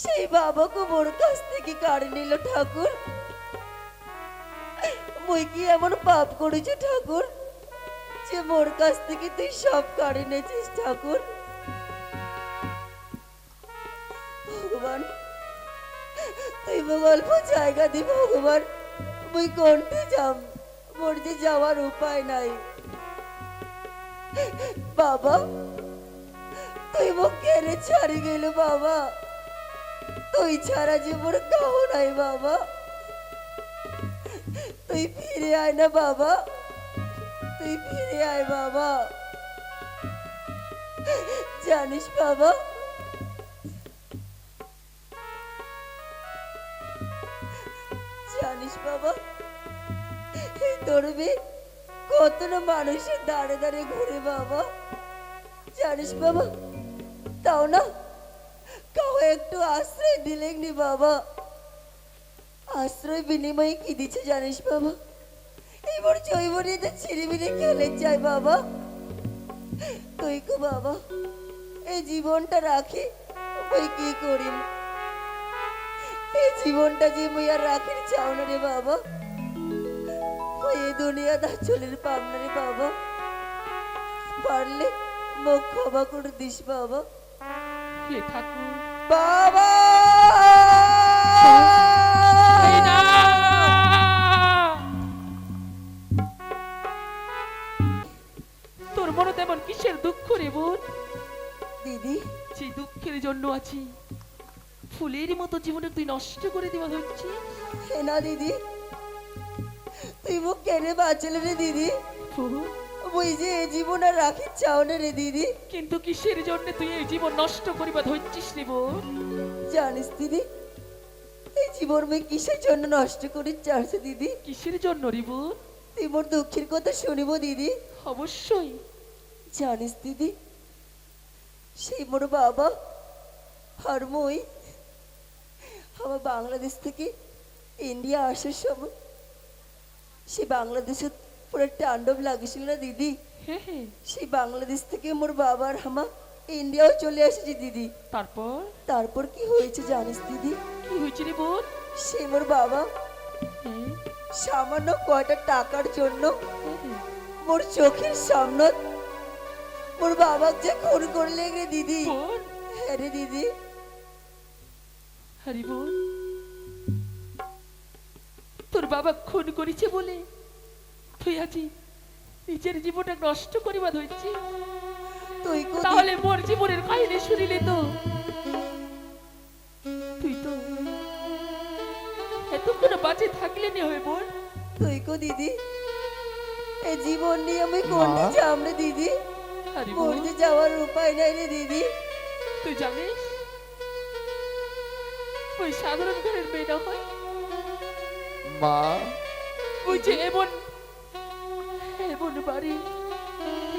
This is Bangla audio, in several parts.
সেই বাবাকে মোর কাছ থেকে কাড়ি নিল ঠাকুর। মুই কি এমন পাপ করেছি ঠাকুর, যে মোর কাছ থেকে তুই সব কাড়ি নেছিস ঠাকুর? ভগবান, তুই অল্প জায়গা দি ভগবান, মুই কোনটি যাম? মোর যে যাওয়ার উপায় নাই। বাবা, তুই মোক কেড়ে ছাড়ি গেল বাবা। তুই ছাড়া মোর কাউ নাই বাবা। তুই ফিরে আয় না বাবা। তুই ফিরে আয় বাবা। জানিস বাবা। জানিস বাবা দৌড়বে কত না মানুষের দাঁড়ে দাঁড়িয়ে ঘুরে বাবা। জানিস বাবা, তাও না কাউ একটু আশ্রয় দিলেন নি বাবা। আশ্রয় বিনিময়ে কি দিচ্ছে জানিস বাবা? এবার জৈবনীতে ছিড়িমিড়ি খেলে চাই বাবা। তুই কো বাবা, এই জীবনটা রাখি, ওই কি করিম? এই জীবনটা যে মুই আর রাখির চাও না রে বাবা। ওই এই দুনিয়াদার চলির পাম না রে বাবা। পারলে মুখ ক্ষমা করে দিস বাবা। হে ঠাকুর বাবা! তোর মনে তেমন কিসের দুঃখ রে বোন? দিদি? যে দুঃখের জন্য আছি। ফুলের মতো জীবনে তুই নষ্ট করে দেওয়া হচ্ছে। হে না দিদি। তুই মুখ কেড়ে বাঁচলে রে দিদি। ওই যে এ জীবন আর রাখি চাও না রে দিদি। কিন্তু কিসের জন্য তুই এই জীবন নষ্ট করিবা ধরছিস রে বোন জানিস দিদি এই জীবন মেয়ে কিসের জন্য নষ্ট করে চাইছে দিদি? কিসের জন্য রে বোন তুই মোর দুঃখের কথা শুনিব দিদি। অবশ্যই। জানিস দিদি সেই মোর বাবা আর মই আমার বাংলাদেশ থেকে ইন্ডিয়া আসার সময় সে বাংলাদেশে পুরো তাণ্ডব লাগিয়েছিল না দিদি? হে হে সেই বাংলাদেশ থেকে মোর বাবার হামা ইন্ডিয়াও চলে এসেছে দিদি। তারপর? তারপর কি হয়েছে জানিস দিদি? কি হয়েছে রে বোন? সে মোর বাবা। হ্যাঁ, সামান্য কয়টা টাকার জন্য হ্যাঁ, হ্যাঁ। মোর চোখের সামনে মোর বাবাকে যে খুন করলে রে দিদি। বোন? হ্যাঁ রে দিদি। হরি বোন। তোর বাবা খুন করেছে বলে তুই আছি নিজের জীবনটা নষ্ট করিবা ধরছি। তুই তাহলে মোর জীবনের কাহিনী শুনিলে তো। তুই তো এতক্ষণ বাঁচে থাকলে নে হয়ে বোন তুই কো দিদি এই জীবন নিয়ে আমি কোনটি যাম রে দিদি? মরতে যাওয়ার উপায় নাই রে দিদি। তুই জানিস ওই সাধারণ ঘরের মেয়ে না হয়? মা। ওই যে এমন এমন বাড়ি।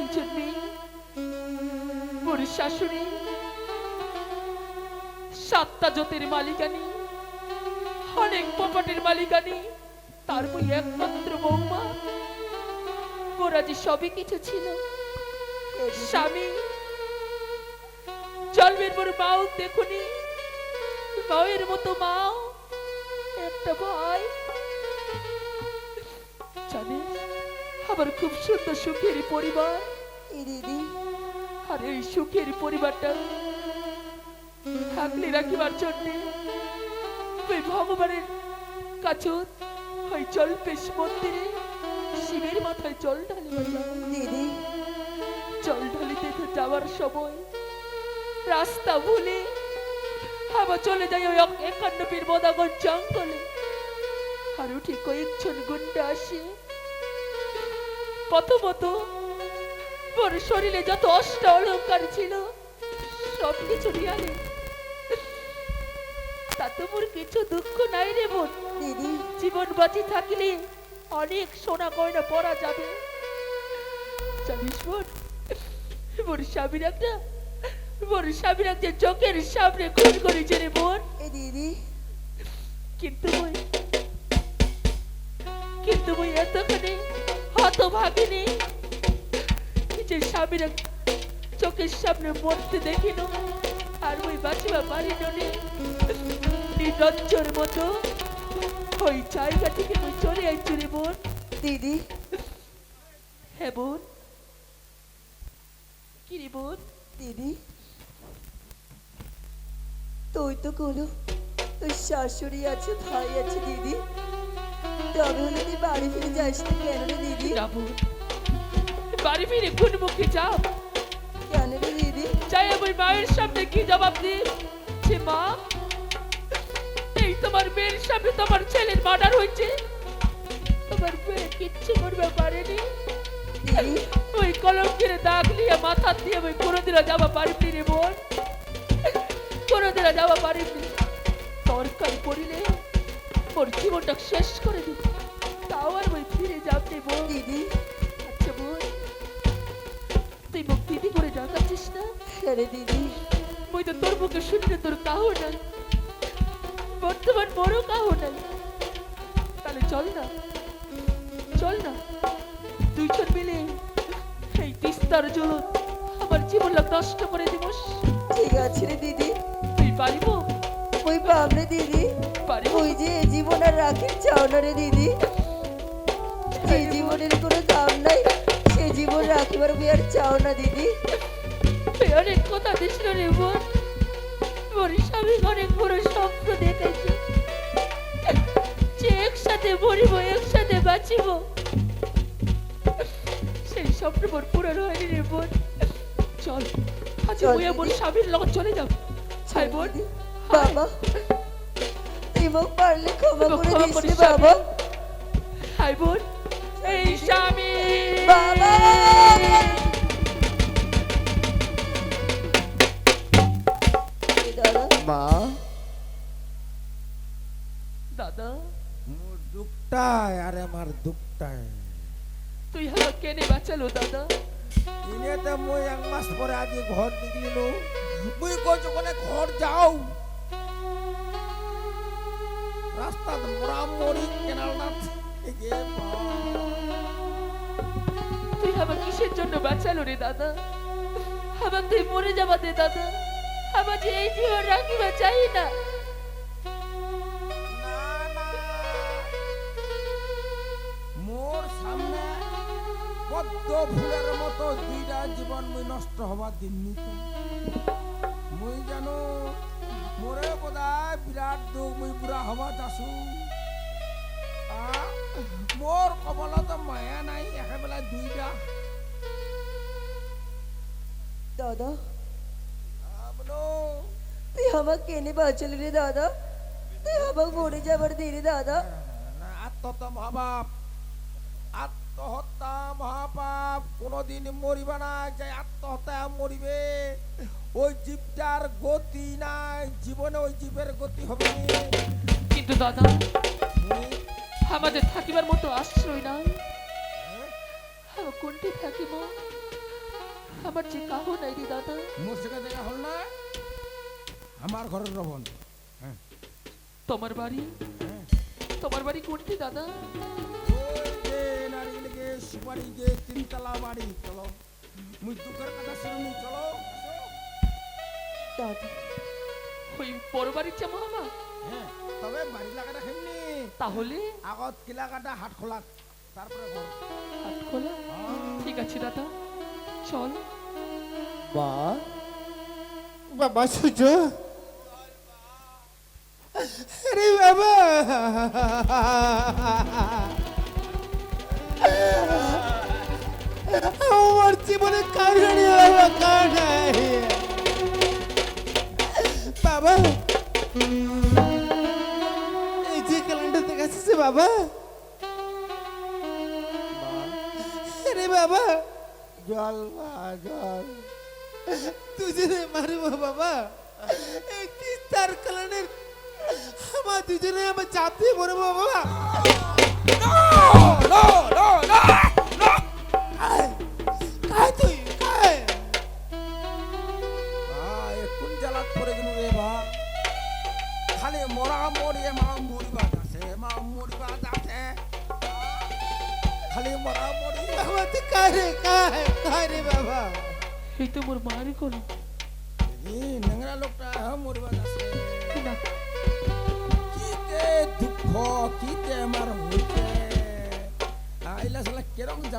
একজন মেয়ে মোর শাশুড়ি, সাতটা জ্যোতির মালিকানি, অনেক পপাটের মালিকানি, তার বই একমাত্র বৌমা। মোরা যে সবই কিছু ছিল। স্বামী, জন্মের পর মাও দেখুনি, মায়ের মতো মাও, একটা ভাই। আমার খুব সুন্দর সুখের পরিবার। আর এই সুখের পরিবারটা থাকলে রাখিবার জন্য ওই ভগবানের কাছে ওই জলপেশ মন্দিরে শিবের মাথায় জল ঢালিবার যায় দিদি। জল ঢালিতে তো যাওয়ার সময় রাস্তা ভুলে আবার চলে যাই ওই একান্নবীর মদাগর জঙ্গলে। আর উঠে কয়েকজন গুন্ডা আসে। প্রথমত মোর শরীরে যত অষ্ট অলঙ্কার ছিল সব কিছু নিয়ে তাতে মোর কিছু দুঃখ নাই রে বোন। দিদি। জীবন বাঁচি থাকলে অনেক সোনা গয়না পরা যাবে। জানিস বোন মোর স্বামীর একটা মোর স্বামীর একটা চোখের সামনে খুন করেছে রে বোন। এ দিদি। কিন্তু কিন্তু মই হত ভাগিনি যে স্বামীর চোখের সামনে মরতে দেখিল আর ওই বাঁচিবা পারি ননি নিরঞ্জর মতো। ওই জায়গা থেকে ওই চলে আইছি রে বোন। দিদি। হ্যাঁ বোন। কি রে বোন? দিদি। তুই তো কোনো তোর শাশুড়ি আছে ভাই আছে দিদি। তবে তুই বাড়ি ফিরে যাস কেন রে দিদি? বোন বাড়ি ফিরে কোন মুখে যাও? কেন রে দিদি? চাই আমি মায়ের সামনে কি জবাব দিই? যে মা এই তোমার মেয়ের সামনে তোমার ছেলের মার্ডার হয়েছে। তোমার মেয়ে কিচ্ছু করবে পারেনি। ওই কলঙ্কের দাগ নিয়ে মাথা দিয়ে আমি কোনোদিনও যাওয়া পারিনি রে বোন। কোনোদিনও যাওয়া পারিনি। দরকার পড়িলে ওর জীবনটা শেষ করে দিই। তাও আর ওই ফিরে যাবনি বোন দিদি। আচ্ছা বোন তুই মুখ দিদি করে ডাকাচ্ছিস না? হ্যাঁ রে দিদি। মই তো তোর মুখে শুনলে তোর কাহো নাই। বর্তমান বড় কাহো নাই। তাহলে চল না। চল না। দুইজন মিলে এই তিস্তার জল আমার জীবনটা নষ্ট করে দিবস। ঠিক আছে রে দিদি। তুই পারিব? ওই পাবলে দিদি। পারিব ওই যে জীবন আর রাখির চাও না রে দিদি। যে জীবনের কোনো দাম নাই সে জীবন রাখিবার বিয়ার চাও না দিদি অনেক কথা দিস না রে বোন। মোর স্বামী অনেক বড় স্বপ্ন দেখেছে। যে একসাথে মরিব একসাথে বাঁচিব। সেই স্বপ্ন মোর পূরণ হয়নি রে বোন। চল আজ বইয়া দিদি। স্বামীর লগত চলে যাব। হাই বোন। বাবা। মোক পারলে ক্ষমা করে দিস রে বাবা হাই বোন এই স্বামী বাবা দাদা মা দাদা মোর দুঃখটাই আরে আমার দুঃখটাই তুই আমার কেনে বাঁচালো দাদা? ইনেতে মই এক মাস পরে আগে ঘর নিকলিলো মুই কইছো কোনে ঘর যাও। রাস্তা মোরা মরি কেনাল থেকে তুই আমার কিসের জন্য বাঁচালো রে দাদা? আমার তুই মরে যাবা দে দাদা। আমার যে এই জীবন রাখিবা চাই না। মোর সামনে পদ্ম ফুলের মতো দুইটা জীবন মুই নষ্ট হবার দিন মুই জানো মোরে বোধহয় বিরাট দুঃখ মুই বুড়া হবা যাসু আ, মোর কমলত মায়া নাই একেবেলা দুইটা দাদা আবলো তুই আমাকে কেনে বাঁচালি রে দাদা তুই আমাকে মরে যাবার দে রে দাদা না আত্মহত্যা মহাপাপ আত্মহত্যা মহাপাপ কোনোদিন মরিবে না যে আত্মহত্যা মরিবে। ওই জীবটার গতি নাই জীবনে ওই জীবের গতি হবে কিন্তু দাদা আমাদের থাকিবার মতো আশ্রয় নাই। কোনটি থাকিব আমার যে কাহ নাই রে দাদা। মোর সেটা দেখা হল না আমার ঘরের রবন। তোমার বাড়ি? তোমার বাড়ি কোনটি দাদা? নারিয়েল যে তিনতলা বাড়ি চলো। মুই দুঃখের কথা শুনি চলো। দাদা ওই বড় বাড়ির আমার হ্যাঁ তবে বাড়ি লাগাটা খেমনি তাহলে? আগত কিলা কাটা হাট খোলা তারপরে ঘর হাত খোলা? ঠিক আছে দাদা। চল। মা বাবা সূর্য আরে বাবা। আমার জীবনে কারণে বাবা কারণে বাবা, এই যে ক্যালেন্ডার দেখাচ্ছে বাবা। আরে বাবা, জল জল। দুজনে মারবো, বাবা। তিস্তার ক্যালেন্ডার? আমার দুজনে আমার চাপ দিয়ে বাবা। এই তো মোর মারি গেল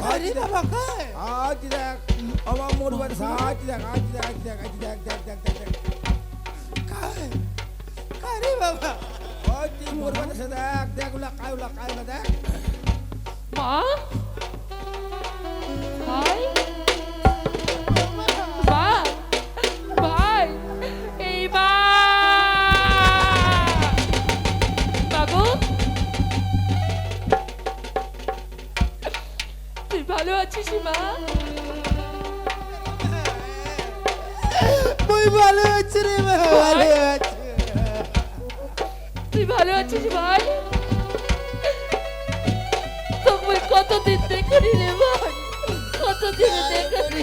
খারি বাবা খায় আজ দেখ আমার মোর বাড়ি আজ দেখ আজ দেখ আজ দেখ আজ দেখ দেখ দেখ দেখ দেখ। বাবা? ওই তুই মরিবা আছে দেখ দেখ উলা কাই উলা কাই উলা দেখ। মা? ভাই? ভালো আছিস মা মুই ভালো আছি রে ভালো আছি তুই ভালো আছিস ভাই? তোকে কতদিন দেখনি রে ভাই? কতদিন দেখনি?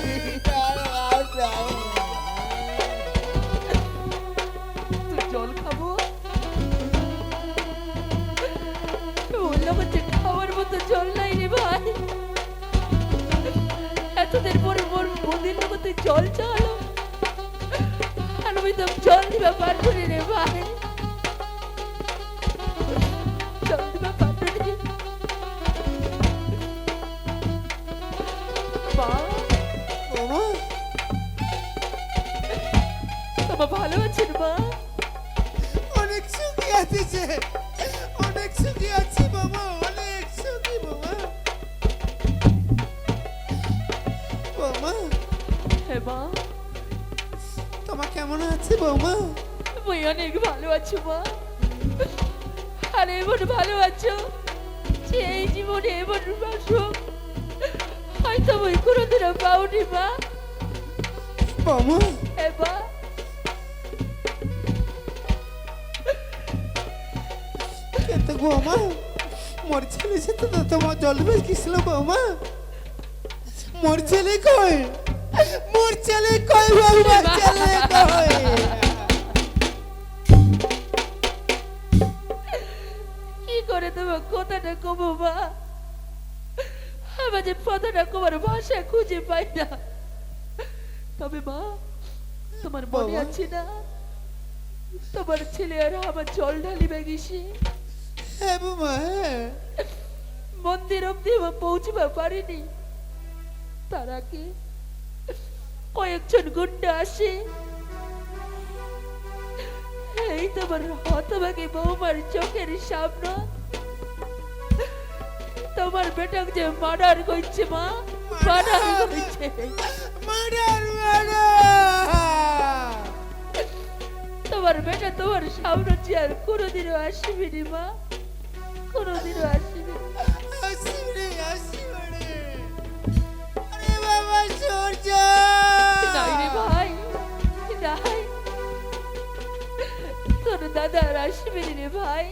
তুই জল খাব? বললাম যে খাওয়ার মতো জল নাই রে ভাই। এতদিন পরে মোর মন্দির তুই জল চালো। আর আমি তো জল দিবা পারব রে ভাই। অনেক ভালো আছো মা। আর এমন ভালো আছো যে এই জীবনে এমন সুখ হয়তো মই কোনোদিনও পাওনি মা। বৌমা হ্যাঁ মা। কিন্তু বৌমা মোর ছেলে সাথে তো তোমার জলবে গেছিল বৌমা মোর ছেলে কই? মোর ছেলে কই বৌমা ছেলে কই? তোমার কথাটা কমো মা আমার যে কথাটা কমার ভাষা খুঁজে পাই না। তবে মা তোমার মনে আছে না? তোমার ছেলে আর আমার জল হ্যাঁ বৌমা হ্যাঁ। মন্দির অব্দি আমার পৌঁছবা পারিনি। তার আগে কয়েকজন গুন্ডা আসে। এই তোমার হতভাগী বৌমার চোখের সামনে তোমার বেটাকে যে মার্ডার করছে মা। মার্ডার করছে মার্ডার মার্ডার। তোমার বেটা তোমার সামনে চেয়ার কোনোদিনও আসবি নি মা। কোনোদিনও আসবি না। আসিবরে আসিবরে আরে বাবা সূর্য! নাই রে ভাই নাই। তোর দাদা আর আসবে রে ভাই।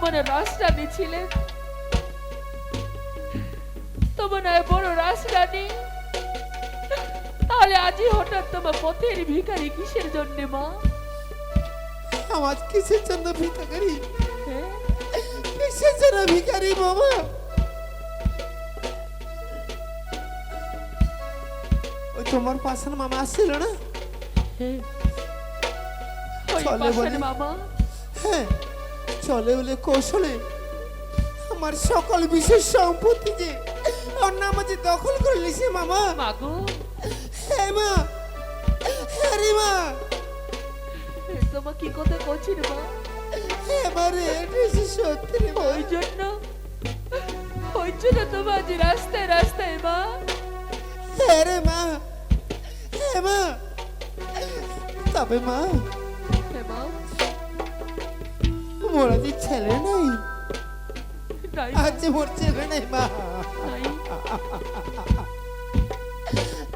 তোমার রাজরানী ছিলেন তোমার বড় রাজরানী তাহলে আজই হঠাৎ তোমার পথের ভিখারি কিসের জন্য মা? আমার কিসের জন্য ভিখারি? কিসের জন্য ভিখারি বাবা ওই তোমার পাশান মামা আসছিল না? মামা? হ্যাঁ। চলে বলে কৌশলে আমার সকল বিশেষ সম্পত্তি যে নাম আছে দখল করে লিসে মামা। মাগো হ্যাঁ মা হ্যাঁ রে মা। তোমার কি কথা করছি রে মা এবারে এটা সত্যি রে ওই জন্য ওই জন্য তোমার আজ রাস্তায় রাস্তায় মা। হ্যাঁ রে মা হ্যাঁ মা। তবে মা মোর আজ ছেলে নাই। আজ মোর ছেলে নাই মা।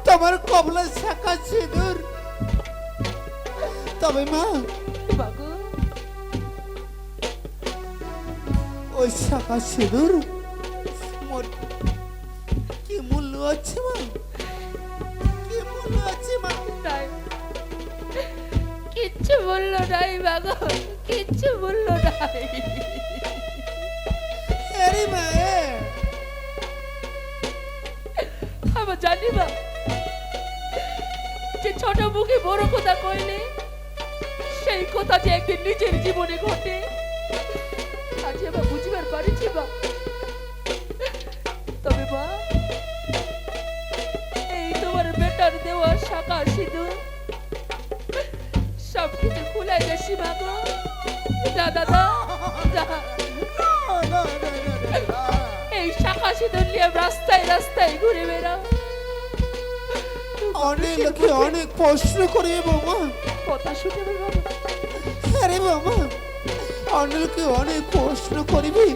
তোমার কবলা শাখা সিঁদুর। তবে মা ওই শাখা সিঁদুর মোর কি মূল্য আছে মা? কি মূল্য আছে মা? নাই কিচ্ছু বলল নাই মাগো কিচ্ছু বলল নাই আরে মা। আমার জানি না যে ছোট মুখে বড় কথা কইলে সেই কথা যে একদিন নিজের জীবনে ঘটে। আজ আবার বুঝবার পারিছি বা তবে মা এই তোমার বেটার দেওয়া শাখা সিঁদুর খুলে গেছি মাগো দা দাদা এই শাখা সিঁদুর নিয়ে রাস্তায় রাস্তায় ঘুরে বেড়াও। অনেক লোকে অনেক প্রশ্ন করবে বৌমা। কথা শুনে বাবা। আরে বাবা অনেক লোকে অনেক প্রশ্ন করবি।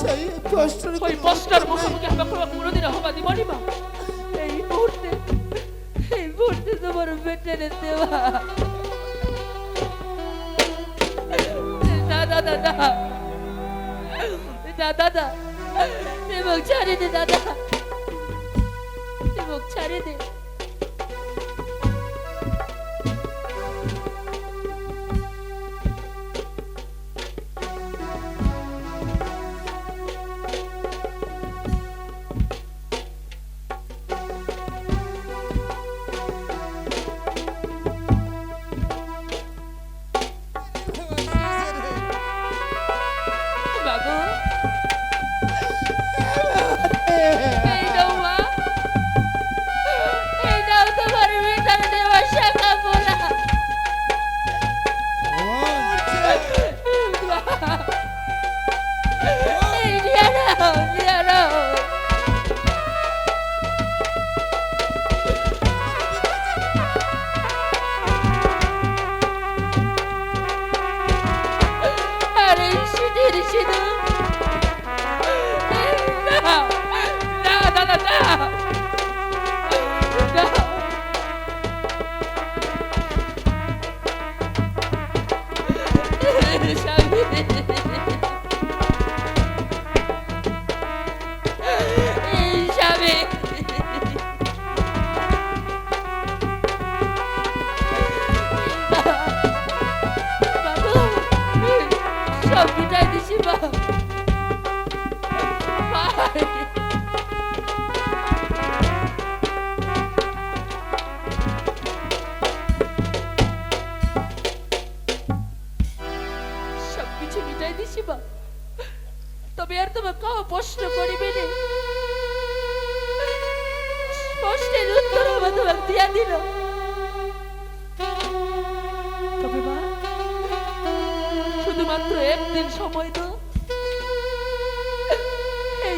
সেই প্রশ্ন ওই পোস্টার মুখোমুখি আমাকে কোনোদিন হবা দিবনি মা। এই মুহূর্তে এই মুহূর্তে তোমার বেটেরে দেওয়া না দাদা না না দাদা এবং ছাড়ে দে দাদা এবং ছাড়ে দে বাবু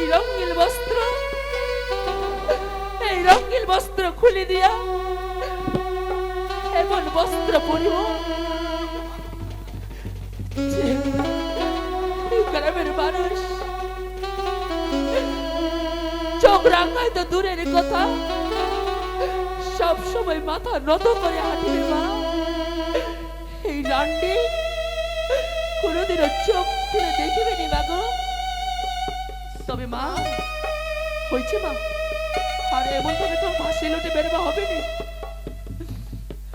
এই রঙিল বস্ত্র, এই রঙিল বস্ত্র খুলে দিয়া এমন বস্ত্র পরিব গ্রামের মানুষ চোখ রাখায় তো দূরের কথা, সব সময় মাথা নত করে হাঁটবে মা। এই রান্ডি কোনোদিনও চোখ তুলে দেখিবে নি মাগো তবে মা, হয়েছে মা। আর এমন ভাবে তো ভাসি লোটে বেরবা হবে না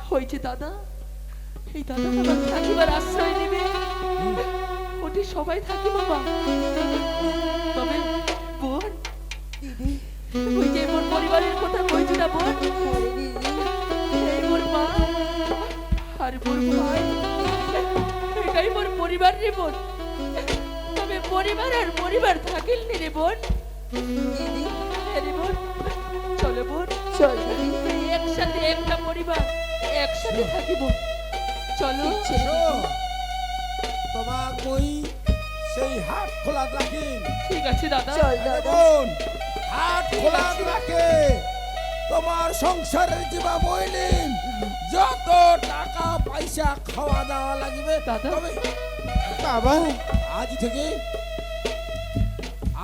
হয়েছে দাদা, এই দাদা আমার থাকিবার আশ্রয় নেবে। ওটি সবাই থাকি বাবা তবে বোন, ওই যে মোর পরিবারের কথা কইছো না বোন? এই মোর মা, আর মোর ভাই, এটাই মোর পরিবার রে বোন। পরিবার আর পরিবার থাকিল নি রে বোন। চলো বোন। চল। একসাথে একটা পরিবার একসাথে থাকিব। চলো। তোমা কই সেই হাট খোলা রাখিন ঠিক আছে দাদা। চল বোন হাট খোলা রাখে। তোমার সংসারের জীবা বইনি যত টাকা পয়সা খাওয়া দাওয়া লাগবে দাদা। তবে বাবা। আজ থেকে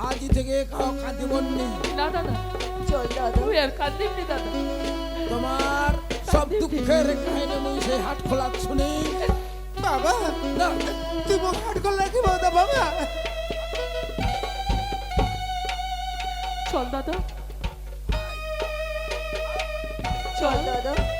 আজ থেকে খাওয়া কাঁদিব নি দাদা চল দাদা তুই আর কান্দিবনি দাদা। তোমার সব দুঃখের কাহিনী মুই সেই হাট খোলা শুনি। বাবা না। তুই মোক হাট করে রাখি বাবা বাবা। চল দাদা। চল দাদা।